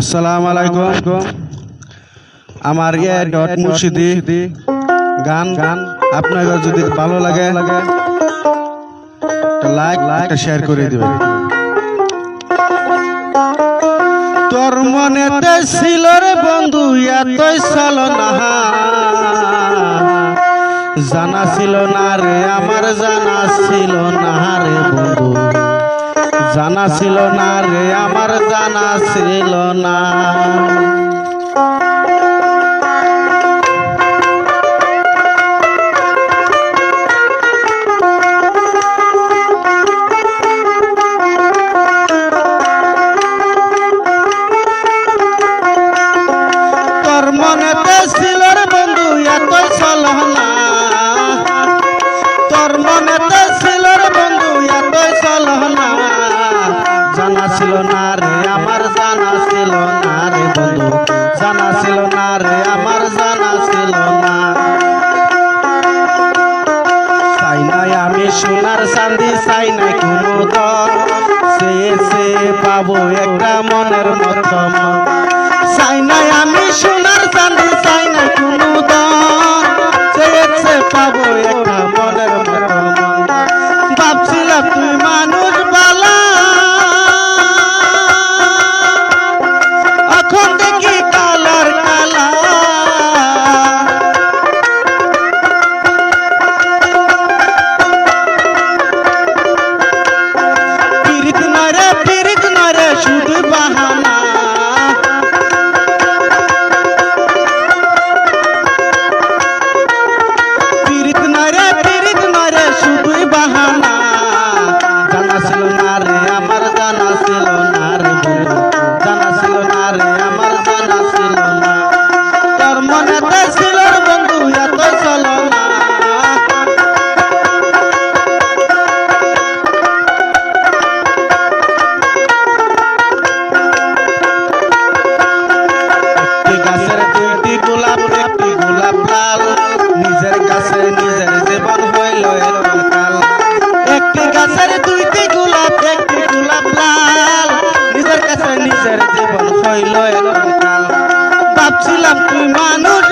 আসসালামু আলাইকুম। আমার ইয়ে ডট মুর্শিদি গান গান আপনার যদি ভালো লাগে লাগে লাইক লাইক শেয়ার করে দিবেন। তোর মনেতে ছিল রে বন্ধু, এতই চল না। জানা ছিল না রে, আমার জানা ছিল না রে বন্ধু। জানা ছিল না রে আমার জানা ছিল না। ছিল না রে, আমার জানা ছিল না। চাই নাই আমি সোনার চান্দি চাই নাই কোনো দল। সে পাবো একটা মনের মতো। চাই আমি সোনার ভাবছিলাম তুই মানুষ